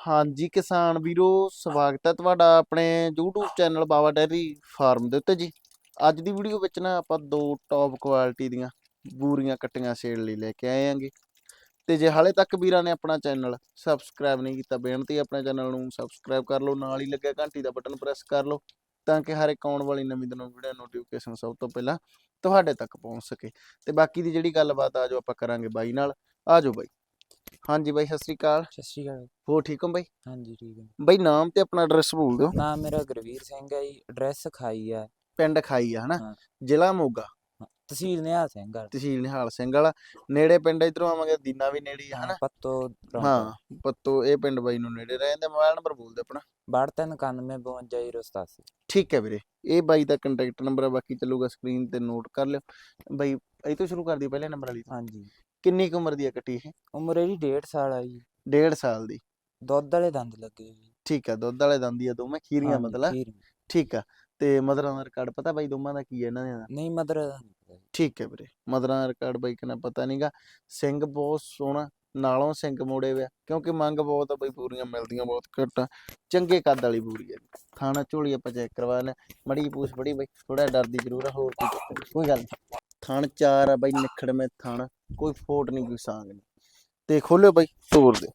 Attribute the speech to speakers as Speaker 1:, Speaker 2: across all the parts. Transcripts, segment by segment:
Speaker 1: ਹਾਂਜੀ, ਕਿਸਾਨ ਵੀਰੋ, ਸਵਾਗਤ ਹੈ ਤੁਹਾਡਾ ਆਪਣੇ YouTube channel Baba dairy farm ਦੇ ਉੱਤੇ ਜੀ। ਅੱਜ ਦੀ ਵੀਡੀਓ ਵਿੱਚ ਨਾ ਆਪਾਂ ਦੋ ਟੌਪ ਕੁਆਲਿਟੀ ਦੀਆਂ ਬੂਰੀਆਂ ਕੱਟੀਆਂ ਸੇਲ ਲਈ ਲੈ ਕੇ ਆਏ ਆਂਗੇ ਤੇ ਜੇ ਹਾਲੇ ਤੱਕ ਵੀਰਾਂ ਨੇ ਆਪਣਾ ਚੈਨਲ ਸਬਸਕ੍ਰਾਈਬ ਨਹੀਂ ਕੀਤਾ, ਬੇਨਤੀ ਆਪਣੇ ਚੈਨਲ ਨੂੰ ਸਬਸਕ੍ਰਾਈਬ ਕਰ ਲਓ, ਨਾਲ ਹੀ ਲੱਗਿਆ ਘੰਟੀ ਦਾ ਬਟਨ ਪ੍ਰੈਸ ਕਰ ਲਓ, ਤਾਂ ਕਿ ਹਰ ਇੱਕ ਆਉਣ ਵਾਲੀ ਨਵੀਂ ਤੋਂ ਨਵੀਂ ਵੀਡੀਓ ਨੋਟੀਫਿਕੇਸ਼ਨ ਸਭ ਤੋਂ ਪਹਿਲਾਂ ਤੁਹਾਡੇ ਤੱਕ ਪਹੁੰਚ ਸਕੇ। ਤੇ ਬਾਕੀ ਦੀ ਜਿਹੜੀ ਗੱਲਬਾਤ ਆ ਜੋ ਆਪਾਂ ਕਰਾਂਗੇ ਬਾਈ ਨਾਲ। ਆ ਜਾਓ ਬਾਈ। ਹਾਂਜੀ ਬਾਈ ਸਤਿ ਸ੍ਰੀ ਅਕਾਲ।
Speaker 2: ਸਤਿ ਸ਼੍ਰੀ ਅਕਾਲ।
Speaker 1: ਹੋ ਠੀਕ ਹੋ ਬਾਈ?
Speaker 2: ਹਾਂਜੀ ਠੀਕ ਹੈ।
Speaker 1: ਬਾਈ ਨਾਮ ਤੇ ਆਪਣਾ ਐਡਰੈਸ ਬੋਲ ਦਿਓ।
Speaker 2: ਨਾਮ ਮੇਰਾ ਗੁਰਵੀਰ ਸਿੰਘ ਹੈ ਜੀ ਐਡਰੈਸ ਖਾਈ ਹੈ
Speaker 1: ਪਿੰਡ ਖਾਈ ਆ ਹਨਾ?
Speaker 2: ਹਾਂ।
Speaker 1: ਜ਼ਿਲ੍ਹਾ ਮੋਗਾ।
Speaker 2: ਤਹਿਸੀਲ ਨਿਹਾਲ ਸਿੰਘ ਆ
Speaker 1: ਤਹਿਸੀਲ ਨਿਹਾਲ ਸਿੰਘ ਵਾਲਾ। ਨੇੜੇ ਪਿੰਡ ਇਧਰੋਂ ਆਵਾਂਗੇ ਦੀਨਾ ਵੀ ਨੇੜੇ ਹੀ ਆ ਹਨਾ?
Speaker 2: ਪੱਤੋ
Speaker 1: ਹਾਂ ਪੱਤੋ ਇਹ ਪਿੰਡ ਬਾਈ ਨੂੰ ਨੇੜੇ ਰਹਿੰਦੇ ਮੋਬਾਈਲ ਨੰਬਰ ਬੋਲ ਦਿਓ ਆਪਣਾ।
Speaker 2: 9291525087
Speaker 1: ਠੀਕ ਹੈ ਵੀਰੇ ਇਹ ਬਾਈ ਦਾ ਕੰਟੈਕਟ ਨੰਬਰ ਆ ਬਾਕੀ ਚੱਲੂਗਾ ਸਕਰੀਨ ਤੇ ਨੋਟ ਕਰ ਲਿਓ। ਬਾਈ ਇਹ ਤੋਂ ਸ਼ੁਰੂ ਕਰ ਦਈਏ ਪਹਿਲੇ ਨੰਬਰ ਵਾਲੀ ਤੋਂ।
Speaker 2: ਹਾਂਜੀ।
Speaker 1: ਕਿੰਨੀ ਕੁ ਉਮਰ ਦੀ ਆ ਕੱਟੀ ਇਹ?
Speaker 2: ਉਮਰ ਇਹਦੀ 1.5 ਸਾਲ ਆ ਜੀ।
Speaker 1: ਡੇਢ ਸਾਲ ਦੀ।
Speaker 2: ਦੁੱਧ ਵਾਲੇ ਦੰਦ ਲੱਗੇ ਜੀ
Speaker 1: ਠੀਕ ਆ ਦੁੱਧ ਵਾਲੇ ਦੰਦੀ ਆ ਦੋਵੇਂ ਖੀਰੀਆਂ
Speaker 2: ਹਾਂਜੀ,
Speaker 1: ਮਤਲਬ।
Speaker 2: ਖੀਰ।
Speaker 1: ਠੀਕ ਆ ਤੇ ਮਦਰਾਂ ਦਾ ਰਿਕਾਰਡ ਪਤਾ ਬਾਈ ਦੋਵਾਂ ਦਾ ਕੀ ਹੈ ਇਹਨਾਂ ਦਾ?
Speaker 2: ਨਹੀਂ ਮਦਰ ਦਾ ਨਹੀਂ ਪਤਾ ਜੀ।
Speaker 1: ਠੀਕ ਹੈ ਵੀਰੇ ਮਦਰਾਂ ਦਾ ਰਿਕਾਰਡ ਬਾਈ ਕਿਨਾ ਪਤਾ ਨਹੀਂਗਾ ਸਿੰਘ ਬਹੁਤ ਸੋਹਣਾ ਨਾਲੋਂ ਸਿੰਘ ਮੋੜੇ ਵਿਆ ਕਿਉਂਕਿ ਮੰਗ ਬਹੁਤ ਆ ਬਈ ਪੂਰੀਆਂ ਮਿਲਦੀਆਂ ਬਹੁਤ ਘੱਟ ਆ। ਚੰਗੇ ਕੱਦ ਵਾਲੀ ਪੂਰੀ ਹੈ ਥਾਣਾ ਝੋਲੀ ਆਪਾਂ ਚੈੱਕ ਕਰਵਾ ਲੈ ਮੜੀ ਪੂਛ ਬੜੀ ਬਈ ਥੋੜਾ ਡਰਦੀ ਜ਼ਰੂਰ ਆ ਹੋਰ ਚੱਕਰ ਨੀ, ਕੋਈ ਗੱਲ ਨੀ। ਥਣ ਚਾਰ ਆ ਬਈ ਨਿਖੜ ਮੇ ਥਣ। ਕੋਈ ਫੋਟ ਨਹੀਂ, ਕੋਈ ਸਾਂਗ ਨਹੀਂ। ਤੇ ਖੋਲਿਓ ਬਈ ਤੋੜ ਦੇ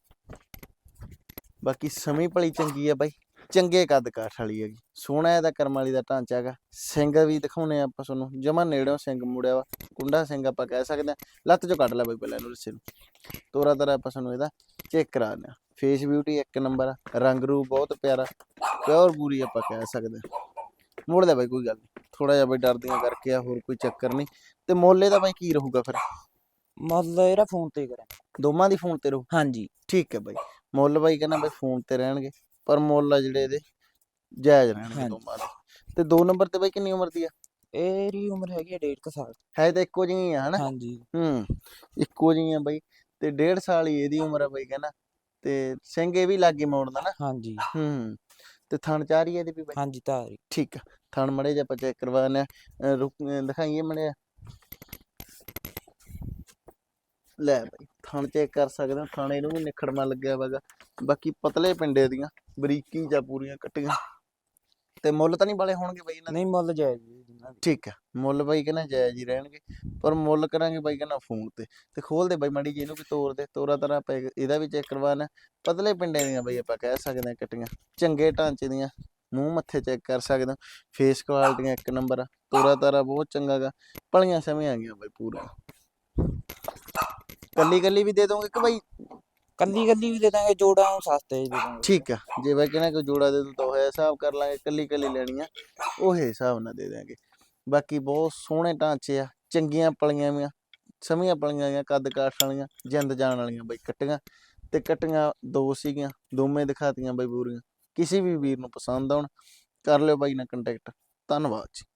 Speaker 1: ਬਾਕੀ ਸਮੀ ਭਲੀ ਚੰਗੀ ਆ ਬਈ, ਚੰਗੇ ਕੱਦ ਕਾਠ ਵਾਲੀ ਹੈਗੀ ਸੋਹਣਾ ਇਹਦਾ ਕਰਮ ਵਾਲੀ ਦਾ ਢਾਂਚਾ ਹੈਗਾ। ਸਿੰਘ ਵੀ ਦਿਖਾਉਣੇ ਆਪਾਂ ਤੁਹਾਨੂੰ, ਜਮਾ ਨੇੜਿਓਂ ਸਿੰਘ ਮੁੜਿਆ ਵਾ, ਕੁੰਡਾ ਸਿੰਘ ਆਪਾਂ ਕਹਿ ਸਕਦੇ ਆ ਲੱਤ ਚੋਂ ਕੱਢ ਲੈ ਬਾਈ ਪਹਿਲਾਂ ਇਹਨੂੰ ਰੱਸੇ ਨੂੰ। ਤੋਰਾ ਤਰਾ ਆਪਾਂ ਤੁਹਾਨੂੰ ਇਹਦਾ ਚੈੱਕ ਕਰਾ ਦਿਆਂ ਫੇਸ ਬਿਊਟੀ ਇੱਕ ਨੰਬਰ ਆ, ਰੰਗ ਰੂਪ ਬਹੁਤ ਪਿਆਰਾ ਪਿਓਰ ਪੂਰੀ ਆਪਾਂ ਕਹਿ ਸਕਦੇ ਆ ਮੁੜ ਲੈ ਬਾਈ, ਕੋਈ ਗੱਲ ਨਹੀਂ ਥੋੜਾ ਜਿਹਾ ਬਈ ਡਰਦੀਆਂ ਕਰਕੇ ਆ, ਹੋਰ ਕੋਈ ਚੱਕਰ ਨਹੀਂ ਤੇ ਮੋਲੇ ਦਾ ਬਾਈ ਕੀ ਰਹੂਗਾ ਫਿਰ?
Speaker 2: ਮੁੱਲ ਇਹਦਾ ਫੋਨ ਤੇ ਕਰਾਂ
Speaker 1: ਦੋਵਾਂ ਦੀ ਫੋਨ ਤੇ ਰਹੂ?
Speaker 2: ਹਾਂਜੀ।
Speaker 1: ਠੀਕ ਹੈ ਬਾਈ। ਮੁੱਲ ਬਾਈ ਕਹਿੰਦਾ ਬਈ ਫੋਨ ਤੇ ਰਹਿਣਗੇ ਪਰ ਮੁੱਲ ਆ ਜਿਹੜੇ ਇਹਦੇ ਜਾਇਜ਼ ਰਹਿਣਗੇ
Speaker 2: ਹਾਂਜੀ।
Speaker 1: ਦੋਵਾਂ ਦੇ। ਤੇ ਦੋ ਨੰਬਰ ਤੇ ਬਾਈ ਕਿੰਨੀ ਉਮਰ ਦੀ ਆ?
Speaker 2: ਇਹਦੀ ਉਮਰ ਹੈਗੀ ਹੈ 1.5 ਸਾਲ।
Speaker 1: ਹੈ ਤਾਂ ਇੱਕੋ ਜਿਹੀ ਆ ਹਨਾ?
Speaker 2: ਹਾਂਜੀ।
Speaker 1: ਹੂੰ ਇੱਕੋ ਜਿਹੀਆਂ ਬਈ। ਤੇ ਡੇਢ ਸਾਲ ਹੀ ਇਹਦੀ ਉਮਰ ਆ ਬਈ ਕਹਿੰਦਾ। ਤੇ ਸਿੰਘ ਇਹ ਵੀ ਲਾਗੇ ਮੋੜਦਾ ਨਾ?
Speaker 2: ਹਾਂਜੀ।
Speaker 1: ਹੂੰ ਤੇ ਥਣ ਚਾਰ ਇਹਦੀ ਵੀ ਬਈ?
Speaker 2: ਹਾਂਜੀ ਤਾਰੀ
Speaker 1: ਠੀਕ ਆ। ਥਣ ਮੜੇ ਜੇ ਆਪਾਂ ਚੈੱਕ ਕਰਵਾਉਣੇ ਆ ਰੁਕ ਅਹ ਦਿਖਾਈਏ ਮੜੇ ਲੈ ਬਈ ਥਣ ਚੈੱਕ ਕਰ ਸਕਦੇ ਹੋ ਥਾਣੇ ਨੂੰ ਵੀ ਨਿਖੜਮਾ ਲੱਗਿਆ ਵਾਗਾ ਬਾਕੀ ਪਤਲੇ ਪਿੰਡੇ ਦੀਆਂ ਬਰੀਕੀ ਜਾਂ ਪੂਰੀਆਂ ਕੱਟੀਆਂ। ਤੇ ਮੁੱਲ ਤਾਂ ਨਹੀਂ ਵਾਲੇ ਹੋਣਗੇ ਬਈ ਇਹਨਾਂ ਦੇ?
Speaker 2: ਨਹੀਂ ਮੁੱਲ ਜਾਇਜ਼ ਜੀ।
Speaker 1: ਠੀਕ ਆ ਮੁੱਲ ਬਾਈ ਕਹਿੰਦਾ ਜਾਇਜ਼ ਹੀ ਰਹਿਣਗੇ। ਪਰ ਮੁੱਲ ਕਰਾਂਗੇ ਬਾਈ ਕਹਿੰਦਾ ਫੋਨ ਤੇ। ਤੇ ਖੋਲ ਦੇ ਬਾਈ ਮੜੀ ਜੀ ਇਹਨੂੰ ਵੀ ਤੋੜ ਦੇ ਤੋਰਾ ਤਰਾ ਪੈ ਇਹਦਾ ਵੀ ਚੈੱਕ ਕਰਵਾਣਾ ਪਤਲੇ ਪਿੰਡੇ ਦੀਆਂ ਬਾਈ ਆਪਾਂ ਕਹਿ ਸਕਦੇ ਹਾਂ ਕੱਟੀਆਂ। ਚੰਗੇ ਢਾਂਚੇ ਦੀਆਂ ਮੂੰਹ ਮੱਥੇ ਚੈੱਕ ਕਰ ਸਕਦੇ ਹੋ। ਫੇਸ ਕੁਆਲਿਟੀਆਂ ਇੱਕ ਨੰਬਰ ਆ। ਤੋਰਾ ਤਾਰਾ ਬਹੁਤ ਚੰਗਾ ਗਾ ਭਲੀਆਂ ਸਮੇਂ ਆ ਗਈਆਂ ਬਾਈ ਪੂਰਾ ਕੱਲੀ ਕੱਲੀ ਵੀ ਦੇ ਦੋਗੇ ਕਿ ਬਾਈ
Speaker 2: ਕੱਲੀ ਕੱਲੀ ਵੀ ਦੇ ਦਾਂਗੇ ਜੋੜਾ ਨੂੰ ਸਸਤੇ ਦੇ ਦਾਂਗੇ।
Speaker 1: ਠੀਕ ਆ ਜੇ ਬਾਈ ਕਹਿੰਦਾ ਕੋਈ ਜੋੜਾ ਦੇ ਦੋ ਤਾਂ ਹੋਇਆ ਹਿਸਾਬ ਕਰ ਲਾਂਗੇ ਕੱਲੀ ਕੱਲੀ ਲੈਣੀ ਆ ਉਹ ਹਿਸਾਬ ਨਾਲ ਦੇ ਦਾਂਗੇ ਬਾਕੀ ਬਹੁਤ ਸੋਹਣੇ ਢਾਂਚੇ ਆ ਚੰਗੀਆਂ ਪਲੀਆਂ ਵੀਆਂ ਸਮੀਆਂ ਪਲੀਆਂ ਗਈਆਂ ਕੱਦ ਕਾਠ ਵਾਲੀਆਂ ਜਿੰਦ ਜਾਣ ਵਾਲੀਆਂ ਬਾਈ ਕੱਟੀਆਂ ਤੇ ਕੱਟੀਆਂ ਦੋ ਸੀਗੀਆਂ ਦੋਵੇਂ ਦਿਖਾਤੀਆਂ ਬਾਈ ਪੂਰੀਆਂ ਕਿਸੇ ਵੀ ਵੀਰ ਨੂੰ ਪਸੰਦ ਆਉਣ ਕਰ ਲਿਓ ਬਾਈ ਨਾਲ ਕੰਟੈਕਟ ਧੰਨਵਾਦ ਜੀ।